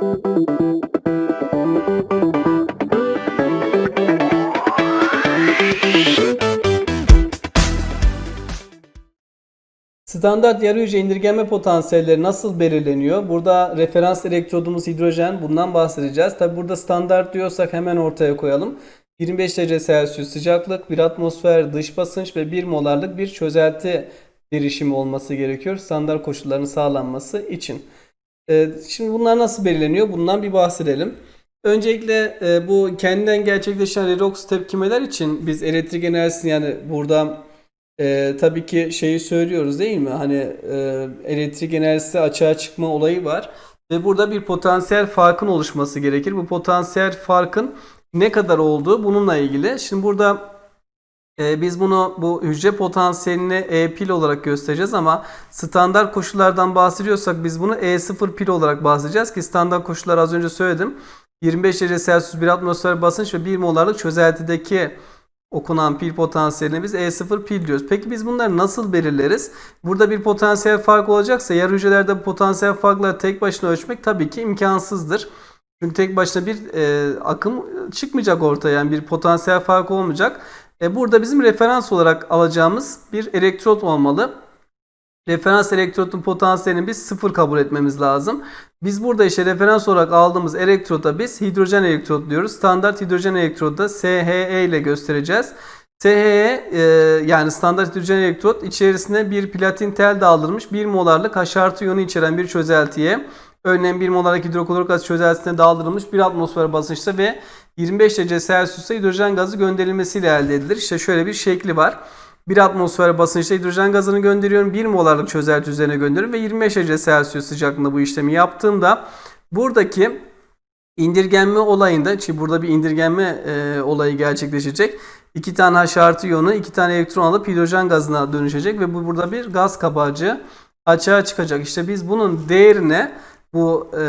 Standart yarı hücre indirgenme potansiyelleri nasıl belirleniyor? Burada referans elektrodumuz hidrojen. Bundan bahsedeceğiz. Tabi burada standart diyorsak hemen ortaya koyalım. 25 derece Celsius sıcaklık, 1 atmosfer dış basınç ve 1 molarlık bir çözelti derişimi olması gerekiyor standart koşulların sağlanması için. Ee, Şimdi bunlar nasıl belirleniyor? Bundan bir bahsedelim. Öncelikle e, bu kendinden gerçekleşen redox tepkimeler için biz elektrik enerjisini yani burada e, tabii ki şeyi söylüyoruz değil mi? Hani e, elektrik enerjisi açığa çıkma olayı var ve burada bir potansiyel farkın oluşması gerekir. Bu potansiyel farkın ne kadar olduğu bununla ilgili. Şimdi burada e, biz bunu bu hücre potansiyelini E pil olarak göstereceğiz ama standart koşullardan bahsediyorsak biz bunu E0 pil olarak bahsedeceğiz ki standart koşullar az önce söyledim. 25 derece Celsius 1 atmosfer basınç ve 1 molarlık çözeltideki okunan pil potansiyeline biz E0 pil diyoruz. Peki biz bunları nasıl belirleriz? Burada bir potansiyel fark olacaksa yarı hücrelerde potansiyel farkları tek başına ölçmek tabii ki imkansızdır. Çünkü tek başına bir e, akım çıkmayacak ortaya yani bir potansiyel fark olmayacak. E, burada bizim referans olarak alacağımız bir elektrot olmalı. Referans elektrotun potansiyelini biz sıfır kabul etmemiz lazım. Biz burada işte referans olarak aldığımız elektrota biz hidrojen elektrot diyoruz. Standart hidrojen elektrodu da SHE ile göstereceğiz. SHE e, yani standart hidrojen elektrot içerisine bir platin tel daldırmış 1 molarlık H artı iyonu içeren bir çözeltiye örneğin 1 molarlık hidroklorik asit çözeltisine daldırılmış 1 atmosfer basınçta ve 25 derece Celsius'ta hidrojen gazı gönderilmesiyle elde edilir. İşte şöyle bir şekli var. 1 atmosfer basınçta hidrojen gazını gönderiyorum. 1 molarlık çözelti üzerine gönderiyorum ve 25 derece Celsius sıcaklığında bu işlemi yaptığımda buradaki indirgenme olayında ki burada bir indirgenme e, olayı gerçekleşecek. 2 tane H artı iyonu 2 tane elektron alıp hidrojen gazına dönüşecek ve bu burada bir gaz kabarcığı açığa çıkacak. İşte biz bunun değerine bu e,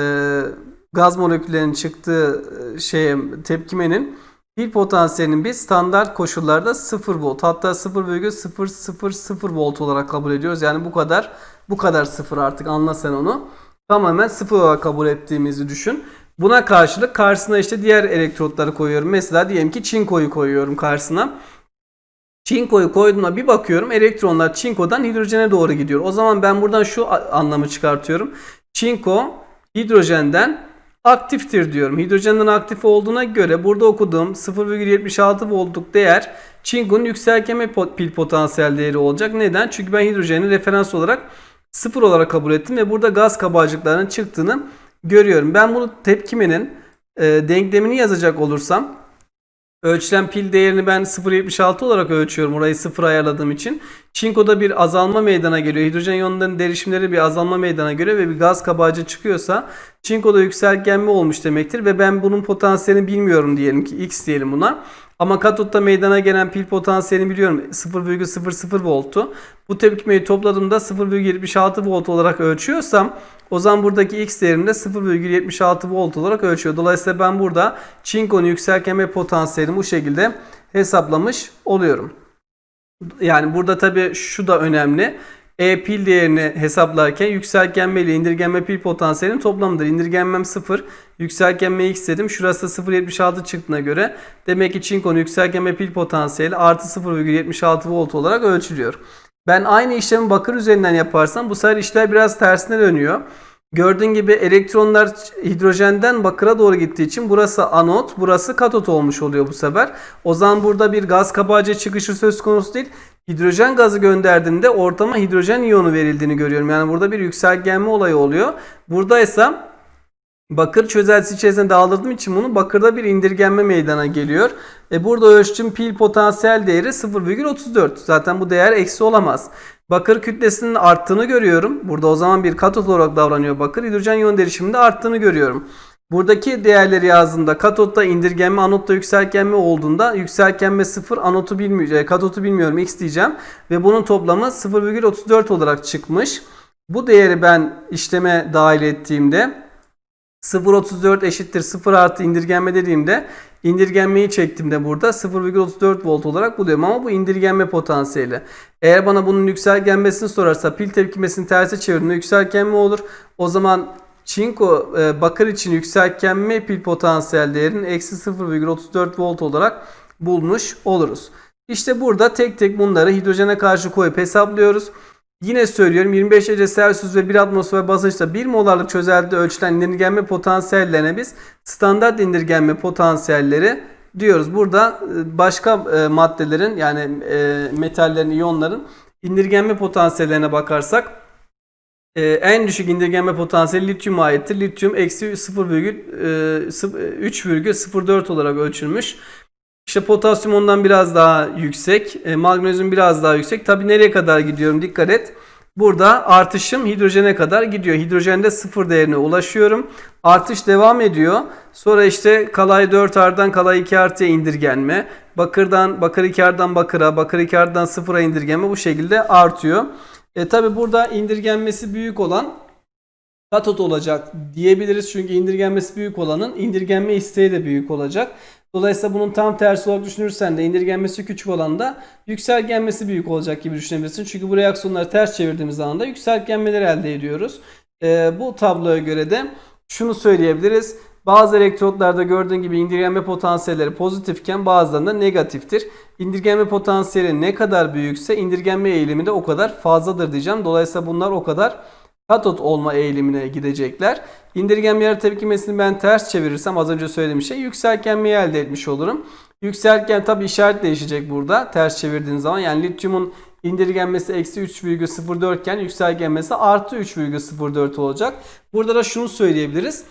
gaz moleküllerinin çıktığı şeye tepkimenin pil potansiyelinin biz standart koşullarda 0 volt hatta 0,000 volt olarak kabul ediyoruz. Yani bu kadar bu kadar sıfır artık anla sen onu. Tamamen sıfır olarak kabul ettiğimizi düşün. Buna karşılık karşısına işte diğer elektrotları koyuyorum. Mesela diyelim ki çinkoyu koyuyorum karşısına. Çinkoyu koyduğumda bir bakıyorum elektronlar çinkodan hidrojene doğru gidiyor. O zaman ben buradan şu anlamı çıkartıyorum. Çinko hidrojenden aktiftir diyorum. Hidrojenden aktif olduğuna göre burada okuduğum 0,76 voltluk değer çinkonun yükselkeme pil potansiyel değeri olacak. Neden? Çünkü ben hidrojeni referans olarak sıfır olarak kabul ettim ve burada gaz kabarcıklarının çıktığını görüyorum. Ben bunu tepkimenin e, denklemini yazacak olursam ölçülen pil değerini ben 0.76 olarak ölçüyorum. Orayı sıfır ayarladığım için. Çinkoda bir azalma meydana geliyor. Hidrojen iyonlarının derişimleri bir azalma meydana geliyor ve bir gaz kabarcığı çıkıyorsa çinkoda yükselgenme olmuş demektir ve ben bunun potansiyelini bilmiyorum diyelim ki x diyelim buna. Ama katotta meydana gelen pil potansiyelini biliyorum 0,00 voltu. Bu tepkimeyi topladığımda 0,76 volt olarak ölçüyorsam o zaman buradaki x değerini de 0,76 volt olarak ölçüyor. Dolayısıyla ben burada çinkonun yükselkeme potansiyelini bu şekilde hesaplamış oluyorum. Yani burada tabii şu da önemli. E pil değerini hesaplarken yükselgenme ile indirgenme pil potansiyelinin toplamıdır. İndirgenmem 0, yükselgenme x dedim. Şurası 0.76 çıktığına göre demek ki çinkonun yükselgenme pil potansiyeli artı 0.76 volt olarak ölçülüyor. Ben aynı işlemi bakır üzerinden yaparsam bu sefer işler biraz tersine dönüyor. Gördüğün gibi elektronlar hidrojenden bakıra doğru gittiği için burası anot, burası katot olmuş oluyor bu sefer. O zaman burada bir gaz kabarcığı çıkışı söz konusu değil. Hidrojen gazı gönderdiğinde ortama hidrojen iyonu verildiğini görüyorum. Yani burada bir yükselgenme olayı oluyor. Burada ise bakır çözeltisi içerisinde dağıldırdığım için bunu bakırda bir indirgenme meydana geliyor. E burada ölçtüğüm pil potansiyel değeri 0,34. Zaten bu değer eksi olamaz. Bakır kütlesinin arttığını görüyorum. Burada o zaman bir katot olarak davranıyor bakır. Hidrojen iyon derişiminde arttığını görüyorum. Buradaki değerleri yazdığımda katotta indirgenme, anotta yükselgenme olduğunda yükselgenme 0, anotu bilmiyorum, katotu bilmiyorum x diyeceğim. Ve bunun toplamı 0,34 olarak çıkmış. Bu değeri ben işleme dahil ettiğimde 0.34 eşittir 0 artı indirgenme dediğimde indirgenmeyi çektiğimde burada 0.34 volt olarak buluyorum ama bu indirgenme potansiyeli. Eğer bana bunun yükselgenmesini sorarsa pil tepkimesinin tersi çevirdiğinde yükselgenme olur. O zaman çinko e, bakır için yükseltgenme pil potansiyel değerinin eksi 0,34 volt olarak bulmuş oluruz. İşte burada tek tek bunları hidrojene karşı koyup hesaplıyoruz. Yine söylüyorum 25 derece Celsius ve 1 atmosfer basınçta 1 molarlık çözeltide ölçülen indirgenme potansiyellerine biz standart indirgenme potansiyelleri diyoruz. Burada e, başka e, maddelerin yani metallerin, iyonların indirgenme potansiyellerine bakarsak e, en düşük indirgenme potansiyeli lityuma aittir. Lityum eksi 0,3,04 olarak ölçülmüş. İşte potasyum ondan biraz daha yüksek. E, magnezyum biraz daha yüksek. Tabi nereye kadar gidiyorum dikkat et. Burada artışım hidrojene kadar gidiyor. Hidrojende sıfır değerine ulaşıyorum. Artış devam ediyor. Sonra işte kalay 4 ardan kalay 2 artıya indirgenme. Bakırdan bakır 2 ardan bakıra, bakır 2 ardan sıfıra indirgenme bu şekilde artıyor. E tabi burada indirgenmesi büyük olan katot olacak diyebiliriz. Çünkü indirgenmesi büyük olanın indirgenme isteği de büyük olacak. Dolayısıyla bunun tam tersi olarak düşünürsen de indirgenmesi küçük olan da yükselgenmesi büyük olacak gibi düşünebilirsin. Çünkü bu reaksiyonları ters çevirdiğimiz zaman da yükselgenmeleri elde ediyoruz. Ee, bu tabloya göre de şunu söyleyebiliriz. Bazı elektrotlarda gördüğün gibi indirgenme potansiyelleri pozitifken bazılarında negatiftir. İndirgenme potansiyeli ne kadar büyükse indirgenme eğilimi de o kadar fazladır diyeceğim. Dolayısıyla bunlar o kadar katot olma eğilimine gidecekler. İndirgenme yarı tepkimesini ben ters çevirirsem az önce söylediğim şey yükseltgenmeyi elde etmiş olurum. Yükseltgen tabi işaret değişecek burada ters çevirdiğin zaman. Yani lityumun indirgenmesi eksi 3,04 iken yükseltgenmesi artı 3,04 olacak. Burada da şunu söyleyebiliriz.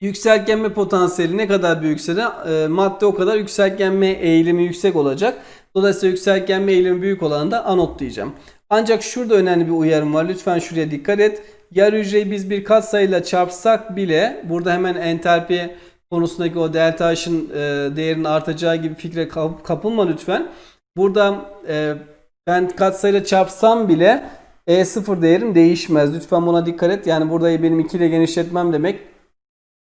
Yükseltgenme potansiyeli ne kadar büyükse de e, madde o kadar yükseltgenme eğilimi yüksek olacak. Dolayısıyla yükseltgenme eğilimi büyük olan da anot diyeceğim. Ancak şurada önemli bir uyarım var. Lütfen şuraya dikkat et. Yarı hücreyi biz bir katsayıyla çarpsak bile burada hemen entalpi konusundaki o delta H'ın e, değerinin artacağı gibi fikre kap- kapılma lütfen. Burada e, ben katsayıyla çarpsam bile E0 değerim değişmez. Lütfen buna dikkat et. Yani burada benim 2 ile genişletmem demek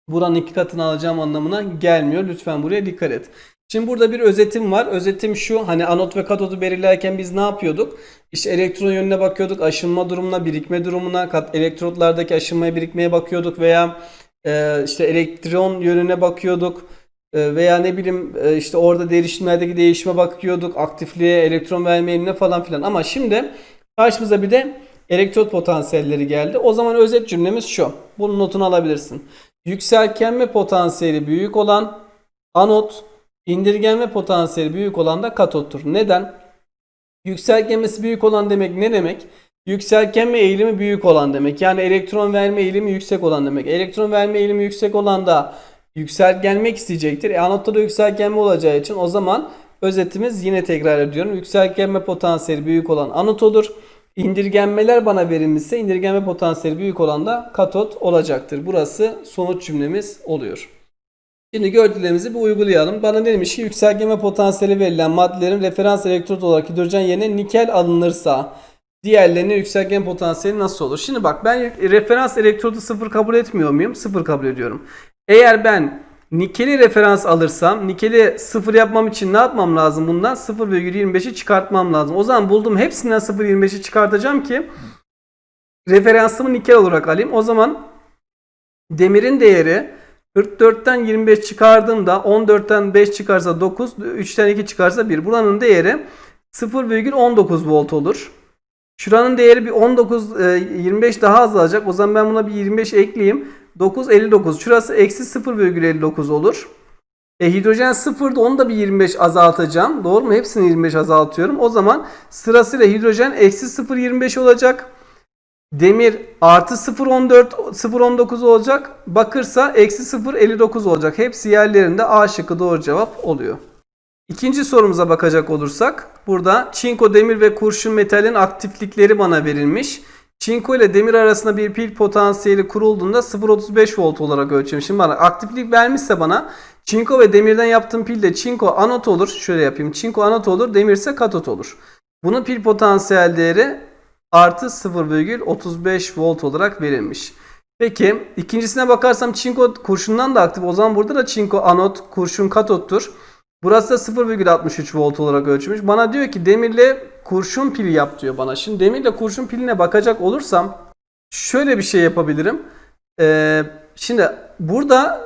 buranın iki katını alacağım anlamına gelmiyor. Lütfen buraya dikkat et. Şimdi burada bir özetim var. Özetim şu. Hani anot ve katodu belirlerken biz ne yapıyorduk? İşte elektron yönüne bakıyorduk. Aşınma durumuna, birikme durumuna, kat elektrotlardaki aşınmaya, birikmeye bakıyorduk veya e, işte elektron yönüne bakıyorduk. E, veya ne bileyim e, işte orada değişimlerdeki değişime bakıyorduk. Aktifliğe, elektron verme eğilimine falan filan. Ama şimdi karşımıza bir de elektrot potansiyelleri geldi. O zaman özet cümlemiz şu. Bunun notunu alabilirsin. Yükseltgenme potansiyeli büyük olan anot, indirgenme potansiyeli büyük olan da katottur. Neden? Yükseltgenmesi büyük olan demek ne demek? Yükseltgenme eğilimi büyük olan demek. Yani elektron verme eğilimi yüksek olan demek. Elektron verme eğilimi yüksek olan da yükseltgenmek isteyecektir. E, anotta da yükseltgenme olacağı için o zaman özetimiz yine tekrar ediyorum. Yükseltgenme potansiyeli büyük olan anot olur. İndirgenmeler bana verilmişse indirgenme potansiyeli büyük olan da katot olacaktır. Burası sonuç cümlemiz oluyor. Şimdi gördüklerimizi bir uygulayalım. Bana demiş ki yükseltgenme potansiyeli verilen maddelerin referans elektrot olarak hidrojen yerine nikel alınırsa diğerlerinin yükseltgen potansiyeli nasıl olur? Şimdi bak ben referans elektrodu sıfır kabul etmiyor muyum? Sıfır kabul ediyorum. Eğer ben nikeli referans alırsam nikeli sıfır yapmam için ne yapmam lazım bundan? 0,25'i çıkartmam lazım. O zaman buldum hepsinden 0,25'i çıkartacağım ki referansımı nikel olarak alayım. O zaman demirin değeri 44'ten 25 çıkardığımda 14'ten 5 çıkarsa 9, 3'ten 2 çıkarsa 1. Buranın değeri 0,19 volt olur. Şuranın değeri bir 19, e, 25 daha azalacak. O zaman ben buna bir 25 ekleyeyim. 9, 59. Şurası eksi 0,59 olur. E, hidrojen 0'da onu da bir 25 azaltacağım. Doğru mu? Hepsini 25 azaltıyorum. O zaman sırasıyla hidrojen eksi 0,25 olacak. Demir artı 0.14 0.19 olacak. Bakırsa eksi 0.59 olacak. Hepsi yerlerinde A şıkkı doğru cevap oluyor. İkinci sorumuza bakacak olursak burada çinko, demir ve kurşun metalin aktiflikleri bana verilmiş. Çinko ile demir arasında bir pil potansiyeli kurulduğunda 0.35 volt olarak ölçüyorum. Şimdi bana aktiflik vermişse bana çinko ve demirden yaptığım pilde çinko anot olur. Şöyle yapayım. Çinko anot olur. Demir ise katot olur. Bunun pil potansiyel değeri artı 0,35 volt olarak verilmiş. Peki ikincisine bakarsam çinko kurşundan da aktif. O zaman burada da çinko anot, kurşun katottur. Burası da 0,63 volt olarak ölçülmüş. Bana diyor ki demirle kurşun pili yap diyor bana. Şimdi demirle kurşun piline bakacak olursam şöyle bir şey yapabilirim. Ee, şimdi burada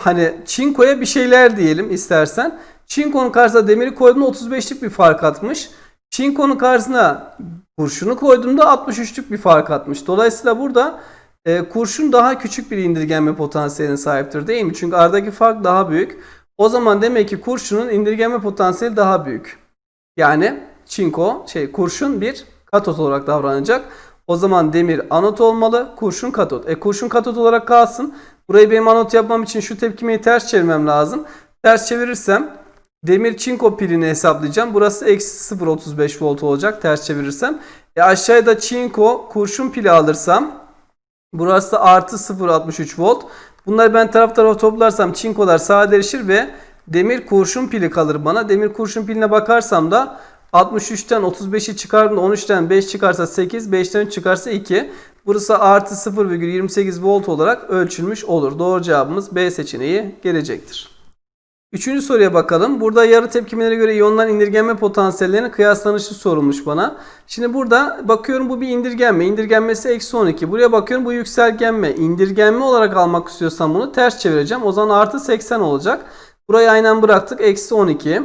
hani çinkoya bir şeyler diyelim istersen. Çinkonun karşısına demiri koyduğumda 35'lik bir fark atmış. Çinkonun karşısına kurşunu koyduğumda 63'lük bir fark atmış. Dolayısıyla burada e, kurşun daha küçük bir indirgenme potansiyeline sahiptir değil mi? Çünkü aradaki fark daha büyük. O zaman demek ki kurşunun indirgenme potansiyeli daha büyük. Yani çinko şey kurşun bir katot olarak davranacak. O zaman demir anot olmalı, kurşun katot. E kurşun katot olarak kalsın. Burayı benim anot yapmam için şu tepkimeyi ters çevirmem lazım. Ters çevirirsem demir çinko pilini hesaplayacağım. Burası eksi 0.35 volt olacak ters çevirirsem. E aşağıda çinko kurşun pili alırsam burası da artı 0.63 volt. Bunları ben taraf tarafa toplarsam çinkolar sadeleşir ve demir kurşun pili kalır bana. Demir kurşun piline bakarsam da 63'ten 35'i çıkardığımda 13'ten 5 çıkarsa 8, 5'ten 3 çıkarsa 2. Burası artı 0,28 volt olarak ölçülmüş olur. Doğru cevabımız B seçeneği gelecektir. Üçüncü soruya bakalım. Burada yarı tepkimelere göre iyonların indirgenme potansiyellerinin kıyaslanışı sorulmuş bana. Şimdi burada bakıyorum bu bir indirgenme. İndirgenmesi eksi 12. Buraya bakıyorum bu yükselgenme. İndirgenme olarak almak istiyorsam bunu ters çevireceğim. O zaman artı 80 olacak. Burayı aynen bıraktık. Eksi 12.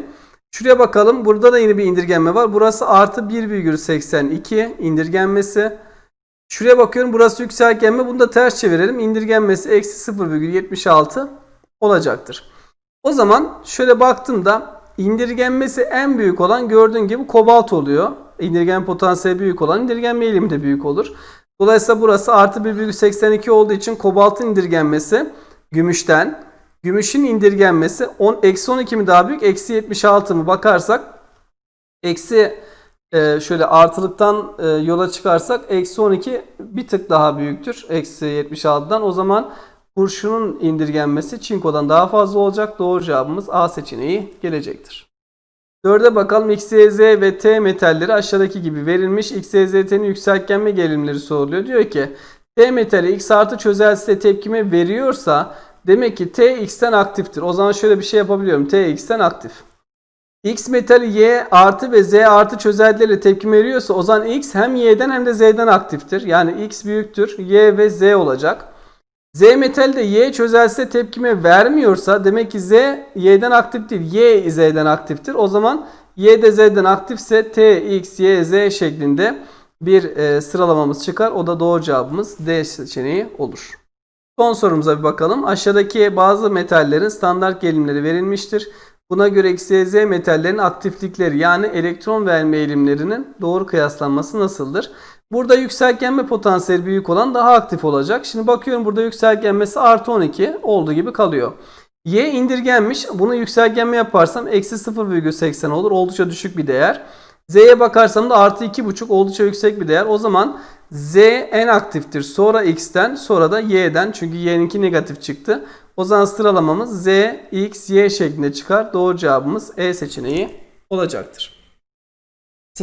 Şuraya bakalım. Burada da yine bir indirgenme var. Burası artı 1,82 indirgenmesi. Şuraya bakıyorum. Burası yükselgenme. Bunu da ters çevirelim. İndirgenmesi eksi 0,76 olacaktır. O zaman şöyle baktığımda indirgenmesi en büyük olan gördüğün gibi kobalt oluyor. İndirgen potansiyeli büyük olan indirgenme eğilimi de büyük olur. Dolayısıyla burası artı 1,82 olduğu için kobaltın indirgenmesi gümüşten. Gümüşün indirgenmesi 10, eksi 12 mi daha büyük? Eksi 76 mı bakarsak eksi e, şöyle artılıktan e, yola çıkarsak eksi 12 bir tık daha büyüktür. Eksi 76'dan. O zaman kurşunun indirgenmesi çinkodan daha fazla olacak. Doğru cevabımız A seçeneği gelecektir. Dörde bakalım X, Y, Z ve T metalleri aşağıdaki gibi verilmiş. X, Y, Z, T'nin yükseltgenme gerilimleri soruluyor. Diyor ki T metali X artı çözeltisiyle tepkime veriyorsa demek ki T X'ten aktiftir. O zaman şöyle bir şey yapabiliyorum. T X'ten aktif. X metali Y artı ve Z artı çözeltileriyle tepkime veriyorsa o zaman X hem Y'den hem de Z'den aktiftir. Yani X büyüktür. Y ve Z olacak. Z metal de Y çözeltisi tepkime vermiyorsa demek ki Z Y'den aktif değil. Y Z'den aktiftir. O zaman Y de Z'den aktifse T, X, Y, Z şeklinde bir e, sıralamamız çıkar. O da doğru cevabımız D seçeneği olur. Son sorumuza bir bakalım. Aşağıdaki bazı metallerin standart gerilimleri verilmiştir. Buna göre X, Y, Z metallerin aktiflikleri yani elektron verme eğilimlerinin doğru kıyaslanması nasıldır? Burada yükselgenme potansiyeli büyük olan daha aktif olacak. Şimdi bakıyorum burada yükselgenmesi artı 12 olduğu gibi kalıyor. Y indirgenmiş. Bunu yükselgenme yaparsam eksi 0,80 olur. Oldukça düşük bir değer. Z'ye bakarsam da artı 2,5 oldukça yüksek bir değer. O zaman Z en aktiftir. Sonra X'ten sonra da Y'den. Çünkü Y'ninki negatif çıktı. O zaman sıralamamız Z, X, Y şeklinde çıkar. Doğru cevabımız E seçeneği olacaktır.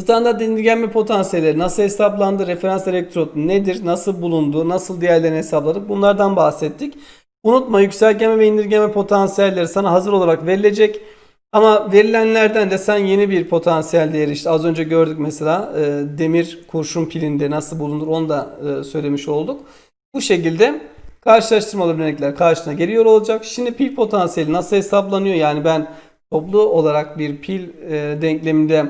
Standart indirgenme potansiyelleri nasıl hesaplandı? Referans elektrot nedir? Nasıl bulundu? Nasıl diğerlerini hesapladık? Bunlardan bahsettik. Unutma yükselgeme ve indirgeme potansiyelleri sana hazır olarak verilecek. Ama verilenlerden de sen yeni bir potansiyel değeri işte az önce gördük mesela e, demir kurşun pilinde nasıl bulunur onu da e, söylemiş olduk. Bu şekilde karşılaştırmalı örnekler karşına geliyor olacak. Şimdi pil potansiyeli nasıl hesaplanıyor? Yani ben toplu olarak bir pil e, denkleminde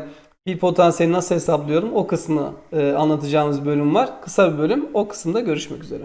pil potansiyeli nasıl hesaplıyorum? O kısmı e, anlatacağımız bölüm var. Kısa bir bölüm. O kısımda görüşmek üzere.